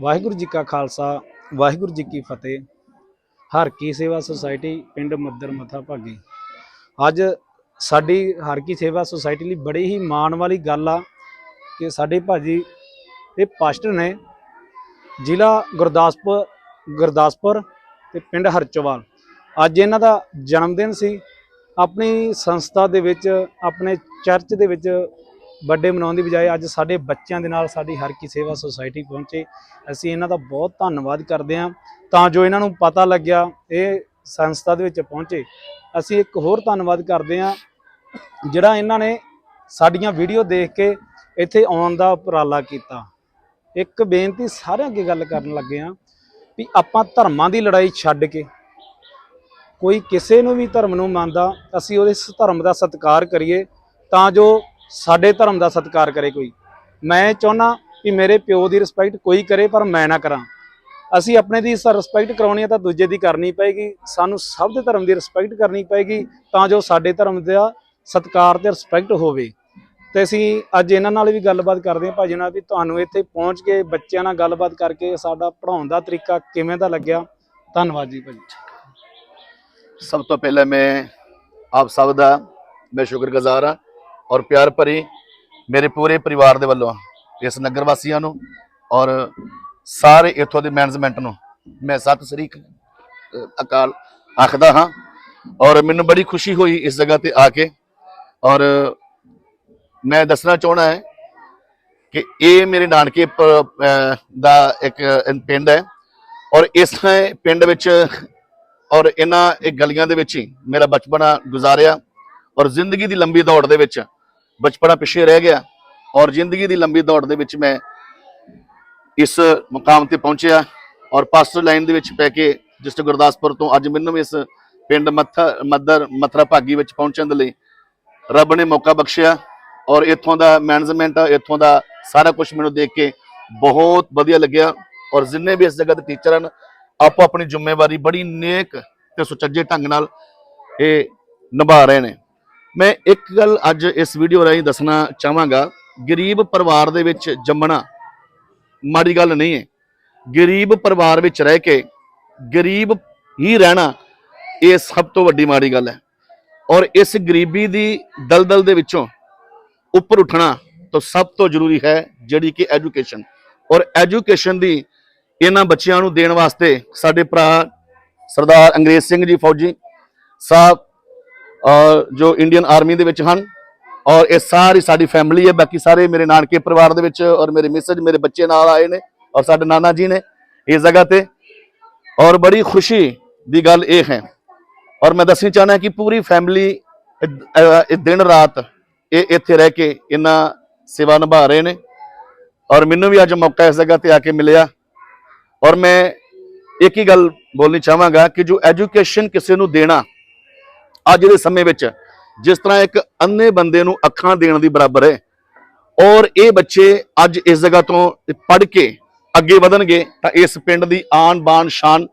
ਵਾਹਿਗੁਰੂ ਜੀ ਕਾ ਖਾਲਸਾ, ਵਾਹਿਗੁਰੂ ਜੀ ਕੀ ਫਤਿਹ। ਹਰ ਕੀ ਸੇਵਾ ਸੁਸਾਇਟੀ ਪਿੰਡ ਮੱਦਰ ਮੱਥਾ ਭਾਗੀ। ਅੱਜ ਸਾਡੀ ਹਰ ਕੀ ਸੇਵਾ ਸੁਸਾਇਟੀ ਲਈ ਬੜੀ ਹੀ ਮਾਣ ਵਾਲੀ ਗੱਲ ਆ ਕਿ ਸਾਡੇ ਭਾਜੀ ਇਹ ਪਾਸਟਰ ਨੇ ਜ਼ਿਲ੍ਹਾ ਗੁਰਦਾਸਪੁਰ ਗੁਰਦਾਸਪੁਰ ਤੇ ਪਿੰਡ ਹਰਚੋਵਾਲ। ਅੱਜ ਇਹਨਾਂ ਦਾ ਜਨਮ ਦਿਨ ਸੀ। ਆਪਣੀ ਸੰਸਥਾ ਦੇ ਵਿੱਚ, ਆਪਣੇ ਚਰਚ ਦੇ ਵਿੱਚ ਵੱਡੇ ਮਨਾਉਣ ਦੀ ਬਜਾਏ ਅੱਜ ਸਾਡੇ ਬੱਚਿਆਂ ਦੇ ਨਾਲ ਸਾਡੀ ਹਰ ਕੀ ਸੇਵਾ ਸੁਸਾਇਟੀ ਪਹੁੰਚੇ। ਅਸੀਂ ਇਹਨਾਂ ਦਾ ਬਹੁਤ ਧੰਨਵਾਦ ਕਰਦੇ ਹਾਂ। ਤਾਂ ਜੋ ਇਹਨਾਂ ਨੂੰ ਪਤਾ ਲੱਗਿਆ, ਇਹ ਸੰਸਥਾ ਦੇ ਵਿੱਚ ਪਹੁੰਚੇ। ਅਸੀਂ ਇੱਕ ਹੋਰ ਧੰਨਵਾਦ ਕਰਦੇ ਹਾਂ, ਜਿਹੜਾ ਇਹਨਾਂ ਨੇ ਸਾਡੀਆਂ ਵੀਡੀਓ ਦੇਖ ਕੇ ਇੱਥੇ ਆਉਣ ਦਾ ਉਪਰਾਲਾ ਕੀਤਾ। ਇੱਕ ਬੇਨਤੀ ਸਾਰਿਆਂ ਅੱਗੇ ਗੱਲ ਕਰਨ ਲੱਗੇ ਆ ਵੀ ਆਪਾਂ ਧਰਮਾਂ ਦੀ ਲੜਾਈ ਛੱਡ ਕੇ ਕੋਈ ਕਿਸੇ ਨੂੰ ਵੀ ਧਰਮ ਨੂੰ ਮੰਨਦਾ, ਅਸੀਂ ਉਹਦੇ ਸ- ਧਰਮ ਦਾ ਸਤਿਕਾਰ ਕਰੀਏ। ਤਾਂ ਜੋ ਸਾਡੇ ਧਰਮ ਦਾ ਸਤਿਕਾਰ ਕਰੇ ਕੋਈ। ਮੈਂ ਚਾਹੁੰਦਾ ਕਿ ਮੇਰੇ ਪਿਓ ਦੀ ਰਿਸਪੈਕਟ ਕੋਈ ਕਰੇ, ਪਰ ਮੈਂ ਨਾ ਕਰਾਂ। ਅਸੀਂ ਆਪਣੇ ਦੀ ਰਿਸਪੈਕਟ ਕਰਾਉਣੀ ਹੈ ਤਾਂ ਦੂਜੇ ਦੀ ਕਰਨੀ ਪਏਗੀ। ਸਾਨੂੰ ਸਭ ਦੇ ਧਰਮ ਦੀ ਰਿਸਪੈਕਟ ਕਰਨੀ ਪਏਗੀ ਤਾਂ ਜੋ ਸਾਡੇ ਧਰਮ ਦਾ ਸਤਿਕਾਰ ਤੇ ਰਿਸਪੈਕਟ ਹੋਵੇ। ਤੇ ਅਸੀਂ ਅੱਜ ਇਹਨਾਂ ਨਾਲ ਵੀ ਗੱਲਬਾਤ ਕਰਦੇ ਹਾਂ ਭਾਜੀ ਨਾਲ ਵੀ ਤੁਹਾਨੂੰ ਇੱਥੇ ਪਹੁੰਚ ਕੇ ਬੱਚਿਆਂ ਨਾਲ ਗੱਲਬਾਤ ਕਰਕੇ ਸਾਡਾ ਪੜਾਉਣ ਦਾ ਤਰੀਕਾ ਕਿਵੇਂ ਦਾ ਲੱਗਿਆ। ਧੰਨਵਾਦ ਜੀ ਭਾਜੀ। ਸਭ ਤੋਂ ਪਹਿਲਾਂ ਮੈਂ ਆਪ ਸਭ ਦਾ ਮੈਂ ਸ਼ੁਕਰਗੁਜ਼ਾਰ ਹਾਂ। ਔਰ ਪਿਆਰ ਭਰੀ ਮੇਰੇ ਪੂਰੇ ਪਰਿਵਾਰ ਦੇ ਵੱਲੋਂ ਇਸ ਨਗਰ ਵਾਸੀਆਂ ਨੂੰ ਔਰ ਸਾਰੇ ਇੱਥੋਂ ਦੇ ਮੈਨੇਜਮੈਂਟ ਨੂੰ ਮੈਂ ਸਤਿ ਸ੍ਰੀ ਅਕਾਲ ਆਖਦਾ ਹਾਂ। ਔਰ ਮੈਨੂੰ ਬੜੀ ਖੁਸ਼ੀ ਹੋਈ ਇਸ ਜਗ੍ਹਾ ਤੇ ਆ ਕੇ। ਔਰ ਮੈਂ ਦੱਸਣਾ ਚਾਹਣਾ ਹੈ ਕਿ ਇਹ ਮੇਰੇ ਨਾਨਕੇ ਪ- ਦਾ ਇੱਕ ਪਿੰਡ ਹੈ। ਔਰ ਇਸ ਪਿੰਡ ਵਿੱਚ ਔਰ ਇਹਨਾਂ ਇਹ ਗਲੀਆਂ ਦੇ ਵਿੱਚ ਹੀ ਮੇਰਾ ਬਚਪਨਾ ਗੁਜ਼ਾਰਿਆ। ਔਰ ਜ਼ਿੰਦਗੀ ਦੀ ਲੰਬੀ ਦੌੜ ਦੇ ਵਿੱਚ ਬਚਪਨਾ ਪਿੱਛੇ ਰਹਿ ਗਿਆ ਔਰ ਜ਼ਿੰਦਗੀ ਦੀ ਲੰਬੀ ਦੌੜ ਦੇ ਵਿੱਚ ਮੈਂ ਇਸ ਮੁਕਾਮ ਤੇ ਪਹੁੰਚਿਆ ਔਰ ਪਾਸਟਰ ਲਾਈਨ ਦੇ ਵਿੱਚ ਪੈ ਕੇ ਡਿਸਟ੍ਰਿਕਟ ਗੁਰਦਾਸਪੁਰ ਤੋਂ ਅੱਜ ਮੈਨੂੰ ਵੀ ਇਸ ਪਿੰਡ ਮੱਥਾ, ਮੱਦਰ ਮਥਰਾ ਭਾਗੀ ਵਿੱਚ ਪਹੁੰਚਣ ਦੇ ਲਈ ਰੱਬ ਨੇ ਮੌਕਾ ਬਖਸ਼ਿਆ ਔਰ ਇੱਥੋਂ ਦਾ ਮੈਨੇਜਮੈਂਟ ਇੱਥੋਂ ਦਾ ਸਾਰਾ ਕੁਝ ਮੈਨੂੰ ਦੇਖ ਕੇ ਬਹੁਤ ਵਧੀਆ ਲੱਗਿਆ ਔਰ ਜਿੰਨੇ ਵੀ ਇਸ ਜਗ੍ਹਾ ਦੇ ਟੀਚਰ ਹਨ ਆਪੋ ਆਪਣੀ ਜ਼ਿੰਮੇਵਾਰੀ ਬੜੀ ਨੇਕ ਤੇ ਸੁਚੱਜੇ ਢੰਗ ਨਾਲ ਇਹ ਨਿਭਾ ਰਹੇ ਨੇ। ਮੈਂ ਇੱਕ ਗੱਲ ਅੱਜ ਇਸ ਵੀਡੀਓ ਰਾਹੀਂ ਦੱਸਣਾ ਚਾਹਾਂਗਾ। ਗਰੀਬ ਪਰਿਵਾਰ ਦੇ ਵਿੱਚ ਜੰਮਣਾ ਮਾੜੀ ਗੱਲ ਨਹੀਂ ਹੈ। ਗਰੀਬ ਪਰਿਵਾਰ ਵਿੱਚ ਰਹਿ ਕੇ ਗਰੀਬ ਹੀ ਰਹਿਣਾ ਇਹ ਸਭ ਤੋਂ ਵੱਡੀ ਮਾੜੀ ਗੱਲ ਹੈ। ਔਰ ਇਸ ਗਰੀਬੀ ਦੀ ਦਲਦਲ ਦੇ ਵਿੱਚੋਂ ਉੱਪਰ ਉੱਠਣਾ ਤਾਂ ਸਭ ਤੋਂ ਜ਼ਰੂਰੀ ਹੈ, ਜਿਹੜੀ ਕਿ ਐਜੂਕੇਸ਼ਨ। ਔਰ ਐਜੂਕੇਸ਼ਨ ਦੀ ਇਹਨਾਂ ਬੱਚਿਆਂ ਨੂੰ ਦੇਣ ਵਾਸਤੇ ਸਾਡੇ ਭਰਾ ਸਰਦਾਰ ਅੰਗਰੇਜ਼ ਸਿੰਘ ਜੀ ਫੌਜੀ ਸਾਹਿਬ ਜੋ ਇੰਡੀਅਨ ਆਰਮੀ ਦੇ ਵਿੱਚ ਹਨ ਔਰ ਇਹ ਸਾਰੀ ਸਾਡੀ ਫੈਮਿਲੀ ਹੈ, ਬਾਕੀ ਸਾਰੇ ਮੇਰੇ ਨਾਨਕੇ ਪਰਿਵਾਰ ਦੇ ਵਿੱਚ ਔਰ ਮੇਰੇ ਮਿਸਜ ਮੇਰੇ ਬੱਚੇ ਨਾਲ ਆਏ ਨੇ ਔਰ ਸਾਡੇ ਨਾਨਾ ਜੀ ਨੇ ਇਸ ਜਗ੍ਹਾ ਤੇ ਔਰ ਬੜੀ ਖੁਸ਼ੀ ਦੀ ਗੱਲ ਇਹ ਹੈ। ਔਰ ਮੈਂ ਦੱਸਣੀ ਚਾਹਨਾ ਕਿ ਪੂਰੀ ਫੈਮਿਲੀ ਇਹ ਦਿਨ ਰਾਤ ਇਹ ਇੱਥੇ ਰਹਿ ਕੇ ਇਹਨਾਂ ਸੇਵਾ ਨਿਭਾ ਰਹੇ ਨੇ ਔਰ ਮੈਨੂੰ ਵੀ ਅੱਜ ਮੌਕਾ ਇਸ ਜਗ੍ਹਾ ਤੇ ਆ ਕੇ ਮਿਲਿਆ। ਔਰ ਮੈਂ ਇੱਕ ਹੀ ਗੱਲ ਬੋਲਣੀ ਚਾਹਾਂਗਾ ਕਿ ਜੋ ਐਜੂਕੇਸ਼ਨ ਕਿਸੇ ਨੂੰ ਦੇਣਾ ਅੱਜ ਦੇ ਸਮੇਂ ਵਿੱਚ ਜਿਸ ਤਰ੍ਹਾਂ ਇੱਕ ਅੰਨੇ ਬੰਦੇ ਨੂੰ ਅੱਖਾਂ ਦੇਣ ਦੀ ਬਰਾਬਰ ਹੈ, ਔਰ ਇਹ ਬੱਚੇ ਅੱਜ ਇਸ ਜਗ੍ਹਾ ਤੋਂ ਪੜ੍ਹ ਕੇ ਅੱਗੇ ਵਧਣਗੇ, ਤਾਂ ਇਸ ਪਿੰਡ ਦੀ ਆਨ ਬਾਨ ਸ਼ਾਨ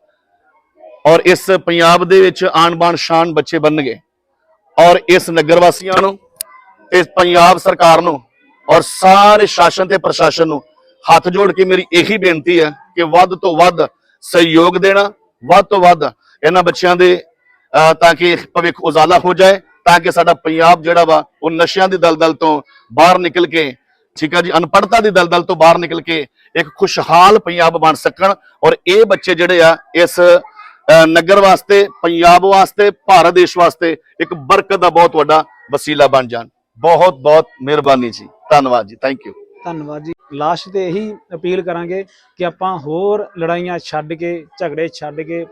ਔਰ ਇਸ ਪੰਜਾਬ ਦੇ ਵਿੱਚ ਆਨ ਬਾਨ ਸ਼ਾਨ ਬੱਚੇ ਬਣਨਗੇ। ਔਰ ਇਸ ਨਗਰ ਵਾਸੀਆਂ ਨੂੰ, ਇਸ ਪੰਜਾਬ ਸਰਕਾਰ ਨੂੰ ਔਰ ਸਾਰੇ ਸ਼ਾਸਨ ਤੇ ਪ੍ਰਸ਼ਾਸਨ ਨੂੰ ਹੱਥ ਜੋੜ ਕੇ ਮੇਰੀ ਇਹੀ ਬੇਨਤੀ ਹੈ ਕਿ ਵੱਧ ਤੋਂ ਵੱਧ ਸਹਿਯੋਗ ਦੇਣਾ, ਵੱਧ ਤੋਂ ਵੱਧ ਇਹਨਾਂ ਬੱਚਿਆਂ ਦੇ ਤਾਂ ਕਿ ਭਵਿੱਖ ਉਜਾਲਾ ਹੋ ਜਾਏ, ਤਾਂ ਕਿ ਸਾਡਾ ਪੰਜਾਬ ਜਿਹੜਾ ਵਾ, ਉਹ ਨਸ਼ਿਆਂ ਦੀ ਦਲਦਲ ਤੋਂ ਬਾਹਰ ਨਿਕਲ ਕੇ, ਠੀਕ ਹੈ ਜੀ ਅਨਪੜਤਾ ਦੀ ਦਲਦਲ ਤੋਂ ਬਾਹਰ ਨਿਕਲ ਕੇ ਇੱਕ ਖੁਸ਼ਹਾਲ ਪੰਜਾਬ ਬਣ ਸਕਣ ਔਰ ਇਹ ਬੱਚੇ ਜਿਹੜੇ ਆ, ਇਸ ਨਗਰ ਵਾਸਤੇ, ਪੰਜਾਬ ਵਾਸਤੇ, ਭਾਰਤ ਦੇਸ਼ ਵਾਸਤੇ ਇੱਕ ਬਰਕਤ ਦਾ ਬਹੁਤ ਵੱਡਾ ਵਸੀਲਾ ਬਣ ਜਾਣ। ਬਹੁਤ ਬਹੁਤ ਮਿਹਰਬਾਨੀ ਜੀ। ਧੰਨਵਾਦ ਜੀ। ਥੈਂਕ ਯੂ ਧੰਨਵਾਦ ਜੀ। ਲਾਸਟ ਤੇ ਇਹੀ ਅਪੀਲ ਕਰਾਂਗੇ ਕਿ ਆਪਾਂ ਹੋਰ ਲੜਾਈਆਂ ਛੱਡ ਕੇ, ਝਗੜੇ ਛੱਡ ਕੇ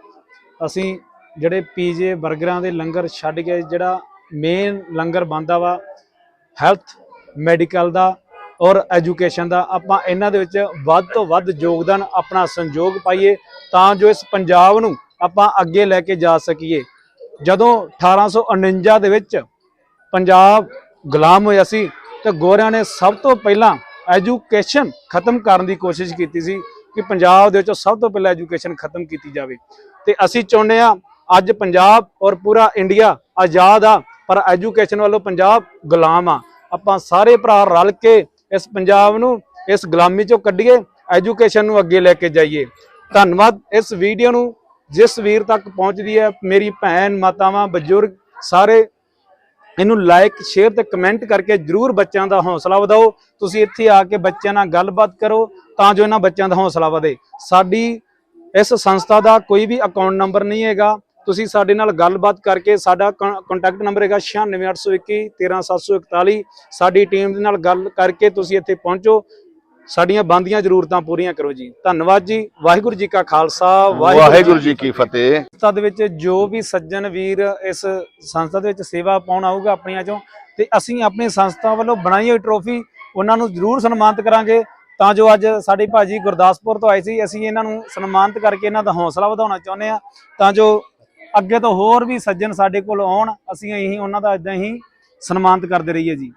ਅਸੀਂ ਜਿਹੜੇ ਪੀਜੇ 버ਗਰਾਂ ਦੇ ਲੰਗਰ ਛੱਡ ਕੇ ਜਿਹੜਾ ਮੇਨ ਲੰਗਰ ਬੰਦਾ ਵਾ ਹੈਲਥ ਮੈਡੀਕਲ ਦਾ ਔਰ ਐਜੂਕੇਸ਼ਨ ਦਾ, ਆਪਾਂ ਇਹਨਾਂ ਦੇ ਵਿੱਚ ਵੱਧ ਤੋਂ ਵੱਧ ਯੋਗਦਾਨ, ਆਪਣਾ ਸੰਯੋਗ ਪਾਈਏ ਤਾਂ ਜੋ ਇਸ ਪੰਜਾਬ ਨੂੰ ਆਪਾਂ ਅੱਗੇ ਲੈ ਕੇ ਜਾ ਸਕੀਏ। ਜਦੋਂ 1849 ਦੇ ਵਿੱਚ ਪੰਜਾਬ ਗੁਲਾਮ ਹੋਇਆ ਸੀ, ਤੇ ਗੋਰਿਆਂ ਨੇ ਸਭ ਤੋਂ ਪਹਿਲਾਂ ਐਜੂਕੇਸ਼ਨ ਖਤਮ ਕਰਨ ਦੀ ਕੋਸ਼ਿਸ਼ ਕੀਤੀ ਸੀ ਕਿ ਪੰਜਾਬ ਦੇ ਵਿੱਚੋਂ ਸਭ ਤੋਂ ਪਹਿਲਾਂ ਐਜੂਕੇਸ਼ਨ ਖਤਮ ਕੀਤੀ ਜਾਵੇ। ਤੇ ਅਸੀਂ ਚਾਹੁੰਦੇ ਆ ਅੱਜ ਪੰਜਾਬ ਔਰ ਪੂਰਾ ਇੰਡੀਆ ਆਜ਼ਾਦ ਆ, ਪਰ ਐਜੂਕੇਸ਼ਨ ਵੱਲੋਂ ਪੰਜਾਬ ਗੁਲਾਮ ਆ। ਆਪਾਂ ਸਾਰੇ ਭਰਾ ਰਲ ਕੇ ਇਸ ਪੰਜਾਬ ਨੂੰ, ਇਸ ਗੁਲਾਮੀ ਚੋਂ ਕੱਢੀਏ, ਐਜੂਕੇਸ਼ਨ ਨੂੰ ਅੱਗੇ ਲੈ ਕੇ ਜਾਈਏ। ਧੰਨਵਾਦ ਇਸ ਵੀਡੀਓ ਨੂੰ, ਜਿਸ ਵੀਰ ਤੱਕ ਪਹੁੰਚਦੀ ਹੈ, ਮੇਰੀ ਭੈਣ, ਮਾਤਾਵਾਂ, ਬਜ਼ੁਰਗ, ਸਾਰੇ। ਇਹਨੂੰ ਲਾਈਕ ਸ਼ੇਅਰ ਤੇ ਕਮੈਂਟ ਕਰਕੇ ਜਰੂਰ ਬੱਚਿਆਂ ਦਾ ਹੌਸਲਾ ਵਧਾਓ। ਤੁਸੀਂ ਇੱਥੇ ਆ ਕੇ ਬੱਚਿਆਂ ਨਾਲ ਗੱਲਬਾਤ ਕਰੋ, ਤਾਂ ਜੋ ਇਹਨਾਂ ਬੱਚਿਆਂ ਦਾ ਹੌਸਲਾ ਵਧੇ। ਸਾਡੀ ਇਸ ਸੰਸਥਾ ਦਾ ਕੋਈ ਵੀ ਅਕਾਊਂਟ ਨੰਬਰ ਨਹੀਂ ਹੈਗਾ। ਤੁਸੀਂ ਸਾਡੇ ਨਾਲ ਗੱਲਬਾਤ ਕਰਕੇ ਸਾਡਾ ਕੰਟੈਕਟ ਨੰਬਰ ਹੈਗਾ 96821 13741 ਸਾਡੀ ਟੀਮ ਦੇ ਨਾਲ ਗੱਲ ਕਰਕੇ ਤੁਸੀਂ ਇੱਥੇ ਪਹੁੰਚੋ। ਸਾਡੀਆਂ ਬੰਦੀਆਂ ਜ਼ਰੂਰਤਾਂ ਪੂਰੀਆਂ ਕਰੋ ਜੀ। ਧੰਨਵਾਦ ਜੀ। ਵਾਹਿਗੁਰੂ ਜੀ ਕਾ ਖਾਲਸਾ ਵਾਹਿਗੁਰੂ ਜੀ ਕੀ ਫਤਿਹ। ਸੰਸਥਾ ਦੇ ਵਿੱਚ ਜੋ ਵੀ ਸੱਜਣ ਵੀਰ ਇਸ ਸੰਸਥਾ ਦੇ ਵਿੱਚ ਸੇਵਾ ਪਾਉਣ ਆਊਗਾ ਆਪਣੀਆਂ ਚੋਂ ਤੇ ਅਸੀਂ ਆਪਣੀ ਸੰਸਥਾ ਵੱਲੋਂ ਬਣਾਈ ਹੋਈ ਟਰੋਫੀ ਉਹਨਾਂ ਨੂੰ ਜ਼ਰੂਰ ਸਨਮਾਨਿਤ ਕਰਾਂਗੇ। ਤਾਂ ਜੋ ਅੱਜ ਸਾਡੇ ਭਾਜੀ ਗੁਰਦਾਸਪੁਰ ਤੋਂ ਆਏ ਸੀ ਅਸੀਂ ਇਹਨਾਂ ਨੂੰ ਸਨਮਾਨਿਤ ਕਰਕੇ ਇਹਨਾਂ ਦਾ ਹੌਸਲਾ ਵਧਾਉਣਾ ਚਾਹੁੰਦੇ ਆ ਤਾਂ ਜੋ ਅੱਗੇ ਤੋਂ ਹੋਰ ਵੀ ਸੱਜਣ ਸਾਡੇ ਕੋਲ ਆਉਣ, ਅਸੀਂ ਇਹੀ ਉਹਨਾਂ ਦਾ ਇਦਾਂ ਹੀ ਸਨਮਾਨਿਤ ਕਰਦੇ ਰਹੀਏ ਜੀ।